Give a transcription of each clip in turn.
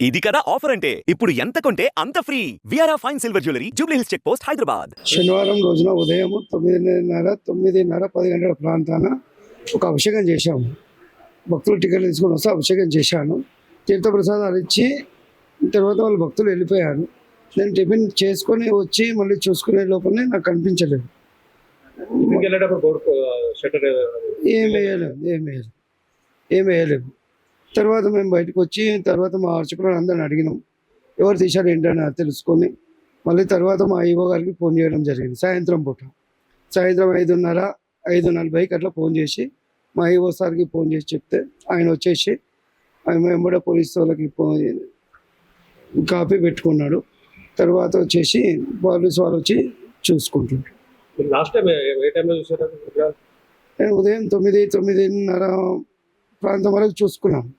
ఇది కదా ఆఫర్ అంటే. ఇప్పుడు ఎంత కొంటే అంత free విఆర్ఆ fine silver jewellery Jubilee Hills check post Hyderabad శనివారం రోజున ఉదయం తొమ్మిదిన్నర తొమ్మిదిన్నర పది గంటల ప్రాంతాన ఒక అభిషేకం చేశాము. భక్తులు టికెట్లు తీసుకొని వస్తే అభిషేకం చేశాను. తీర్థప్రసాదాలు ఇచ్చి తర్వాత వాళ్ళు భక్తులు వెళ్ళిపోయారు. నేను టిఫిన్ చేసుకొని వచ్చి మళ్ళీ చూసుకునే లోపలనే నాకు కనిపించలేదు. ఏం వేయలేదు ఏం వేయలేదు. ఏం వేయలేదు. తర్వాత మేము బయటకు వచ్చి తర్వాత మా అర్చకులను అందరిని అడిగినాం. ఎవరు తీశారు ఏంటని అది తెలుసుకొని మళ్ళీ తర్వాత మా ఈవో గారికి ఫోన్ చేయడం జరిగింది. సాయంత్రం పూట. సాయంత్రం ఐదున్నర ఐదు నలభైకి అట్లా ఫోన్ చేసి మా ఈవో సార్కి ఫోన్ చేసి చెప్తే ఆయన వచ్చేసి ఆయన వెంబడే పోలీస్ వాళ్ళకి ఫోన్ కాపీ పెట్టుకున్నాడు. తర్వాత వచ్చేసి పోలీస్ వాళ్ళు వచ్చి చూసుకుంటుంటారు లాస్ట్ టైం ఏ టైంలో చూసారు ఉదయం తొమ్మిది తొమ్మిదిన్నర ప్రాంతం వరకు చూసుకున్నాను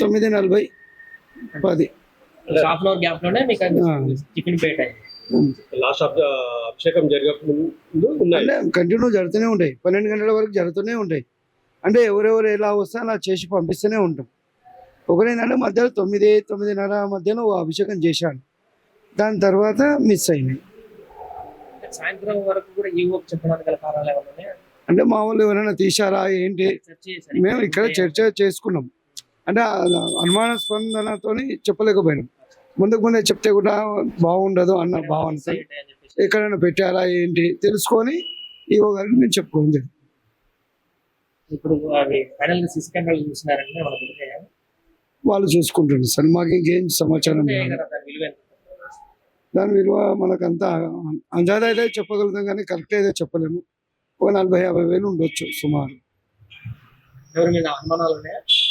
తొమ్మిది నలభై పది. హాఫ్ అన్ అవర్ గ్యాప్లోనే మీకు ఆ. టిఫిన్ పేట్ అయింది లాస్ట్ అభిషేకం జరగక ముందు ఉన్నాయి. అంటే కంటిన్యూ జరుగుతూనే ఉంటాయి. పన్నెండు గంటల వరకు జరుగుతూనే ఉంటాయి. అంటే ఎవరెవరు ఎలా వస్తే అలా చేసి పంపిస్తూనే ఉంటాం. ఒకరేనంటే మధ్యలో తొమ్మిది తొమ్మిదిన్నర మధ్యలో ఓ అభిషేకం చేశాను దాని తర్వాత మిస్ అయినాయి. సాయంత్రం వరకు కూడా ఈ చెప్పడానికి అంటే మా వాళ్ళు ఎవరైనా తీశారా ఏంటి. మేము ఇక్కడ చర్చ చేసుకున్నాం అంటే అనుమాన స్పందనతో చెప్పలేకపోయినాం ముందుకు ముందే చెప్తే కూడా బాగుండదు అన్న చెప్పేసి. ఎక్కడైనా పెట్టారా ఏంటి తెలుసుకొని ఈవో గారికి నేను. ఇప్పుడు దొరికాయా? వాళ్ళు చూసుకుంటున్నారు సార్ మాకు ఇంకేం సమాచారం? దాని విలువ మనకంతా అందాజ అయితే చెప్పగలుగుతాం కానీ కరెక్ట్ అయితే చెప్పలేము ఒక నలభై యాభై వేలు ఉండొచ్చు సుమారు. ఎవరి మీద అనుమానాలు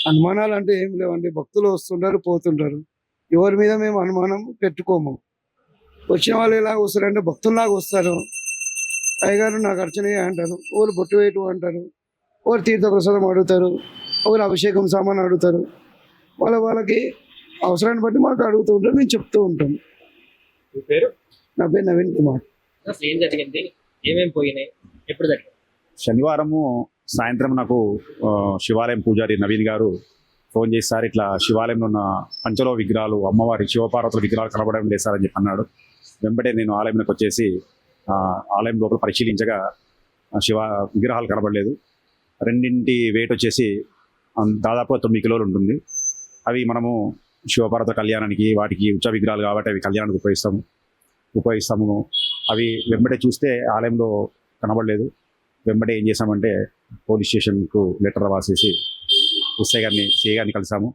అనుమానాలు అంటే ఏం లేవండి భక్తులు వస్తుంటారు పోతుంటారు. ఎవరి మీద మేము అనుమానం పెట్టుకోము. వచ్చిన వాళ్ళు ఎలా వస్తారంటే భక్తుల్లాగా వస్తారు. అయ్యగారు నాకు అర్చన అంటారు ఒకరు బొట్టు వేయటం అంటారు ఒకరు తీర్థప్రసాదం అడుగుతారు ఒకరు అభిషేకం సామాన్ అడుగుతారు. వాళ్ళ వాళ్ళకి అవసరాన్ని బట్టి మాకు అడుగుతూ ఉంటారు మేము చెప్తూ ఉంటాం. పేరు? నా పేరు నవీన్ కుమార్. ఏం జరిగింది? ఏమేమి పోయినాయి? ఎప్పుడు జరిగింది శనివారము సాయంత్రం నాకు శివాలయం పూజారి నవీన్ గారు ఫోన్ చేసి సార్ ఇట్లా శివాలయంలో ఉన్న పంచలో విగ్రహాలు అమ్మవారి శివపార్వతుల విగ్రహాలు కనబడడం లేదు సార్ అని చెప్పి అన్నాడు. వెంబడే నేను ఆలయంలోకి వచ్చేసి ఆలయం లోపల పరిశీలించగా శివ విగ్రహాలు కనబడలేదు. రెండింటి వెయిట్ వచ్చేసి దాదాపు తొమ్మిది కిలోలు ఉంటుంది. అవి మనము శివపార్వత కళ్యాణానికి వాటికి ఉచ్చ విగ్రహాలు కాబట్టి అవి కళ్యాణానికి ఉపయోగిస్తాము. ఉపయోగిస్తాము. అవి వెంబడే చూస్తే ఆలయంలో కనబడలేదు. వెంబడే ఏం చేసామంటే పోలీస్ స్టేషన్కు లెటర్ రాసేసి ఎస్ఐ గారిని సిఐ గారిని కలిసాము.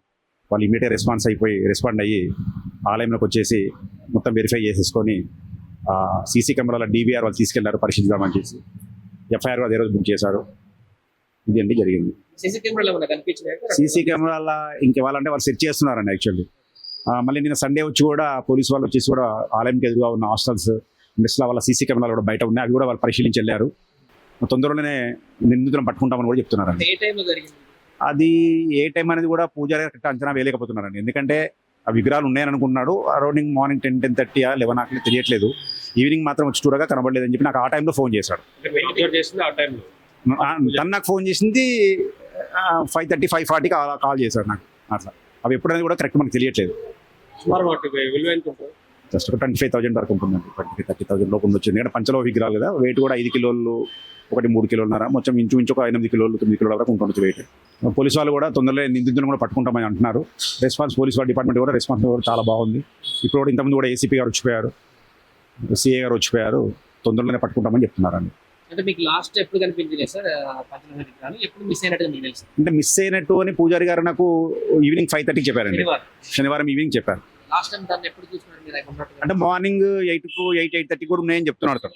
వాళ్ళు ఇమీడియట్ రెస్పాన్స్ అయిపోయి రెస్పాండ్ అయ్యి ఆలయంలోకి వచ్చేసి మొత్తం వెరిఫై చేసేసుకొని సీసీ కెమెరాల డీవీఆర్ వాళ్ళు తీసుకెళ్ళారు పరిశీలిద్దామని చేసి ఎఫ్ఐఆర్ అదే రోజు బుక్ చేశారు. ఇది అండి జరిగింది. సీసీ కెమెరాలు ఇంకెవ్వాలంటే వాళ్ళు సెర్చ్ చేస్తున్నారండి యాక్చువల్లీ. మళ్ళీ నిన్న సండే వచ్చి కూడా పోలీస్ వాళ్ళు వచ్చేసి కూడా ఆలయంకి ఎదురుగా ఉన్న హాస్టల్స్ మెస్ల వాళ్ళ సీసీ కెమెరాలు కూడా బయట ఉన్నాయి. అవి కూడా వాళ్ళు పరిశీలించి వెళ్ళారు. తొందరలోనే నిందితులను పట్టుకుంటామని కూడా జరిగింది? అది ఏ టైం అనేది కూడా పూజారి కరెక్ట్ అంచనా వేయలేకపోతున్నారండి. ఎందుకంటే ఆ విగ్రహాలు ఉన్నాయని అనుకున్నాడు around morning ten ten thirty eleven ఆకలి తెలియట్లేదు. ఈవినింగ్ మాత్రం వచ్చి చూడగా కనబడలేదని చెప్పి నాకు ఆ టైంలో ఫోన్ చేశాడు. తను నాకు ఫోన్ చేసింది ఫైవ్ థర్టీ ఫైవ్ ఫార్టీకి కాల్ చేశాడు నాకు. అట్లా. అవి ఎప్పుడనేది కూడా కరెక్ట్ మనకు తెలియట్లేదు. ఉంటుంది జస్ట్ ఒక ట్వంటీ ఫైవ్ థౌసండ్ వరకు ఉంటుందండి ట్వంటీ ఫైవ్ థర్టీ థౌసండ్ లోపు ఉండొచ్చు. ఎందుకంటే పంచలో విగ్రహాలు కదా వెయిట్ కూడా ఐదు కిలోలు ఒకటి మూడు కిలోలున్నర మొత్తం ఇంచుమించు ఒక ఎనిమిది కిలోలు తొమ్మిది కిలోల వరకు ఉండొచ్చు వెయిట్ పోలీసు వాళ్ళు కూడా తొందరలో నిందితులను కూడా పట్టుకుంటామని అంటున్నారు. రెస్పాన్స్ పోలీస్ వాళ్ళ డిపార్ట్మెంట్ కూడా రెస్పాన్స్ కూడా చాలా బాగుంది. ఇప్పుడు కూడా ఇంతకుముందు కూడా ఏసీపీ గారు వచ్చిపోయారు. సిఏ గారు వచ్చిపోయారు. తొందరలోనే పట్టుకుంటామని చెప్తున్నారండి. అంటే మీకు లాస్ట్ ఎప్పుడు కనిపించలేదు సార్ పంచనామ విగ్రహాలు? ఎప్పుడు మిస్ అయినట్టుగా మీకు తెలుసు? అంటే మిస్ అయినట్టు అని పూజారి గారు నాకు ఈవినింగ్ ఫైవ్ థర్టీకి చెప్పారండి. శనివారం. ఈవినింగ్ చెప్పారు. లాస్ట్ టైం దాన్ని ఎప్పుడు చూసినారు మీరు? అంటే మార్నింగ్ ఎయిట్కు ఎయిట్ ఎయిట్ థర్టీ కూడా ఉన్నాయని చెప్తున్నాడు తను.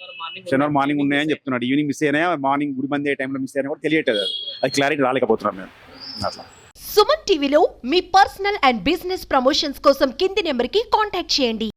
శనివారం మార్నింగ్ ఉన్నాయని చెప్తున్నాడు ఈవినింగ్ మిస్ అయినా మార్నింగ్ గుడి మంది ఏ టైంలో మిస్ అయినా కూడా తెలియట్లేదు అది. అది క్లారిటీ రాలేకపోతున్నాను నేను అట్లా సుమన్ టీవీలో మీ పర్సనల్ అండ్ బిజినెస్ ప్రమోషన్స్ కోసం కింది నెంబర్కి కాంటాక్ట్ చేయండి